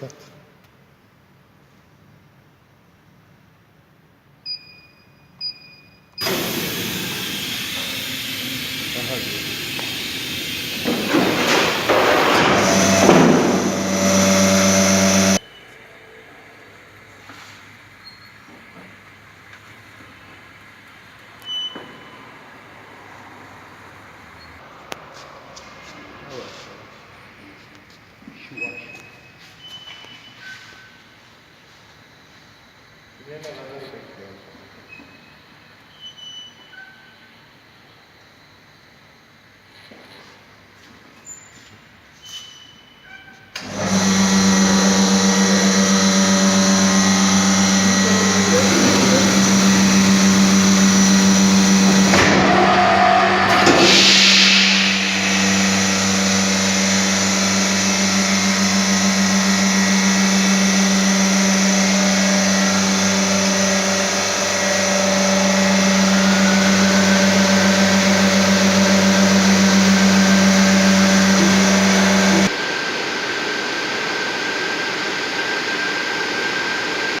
Dikkat. Daha iyi. Yavaş yavaş. Yavaş Yemeğleri bekliyoruz.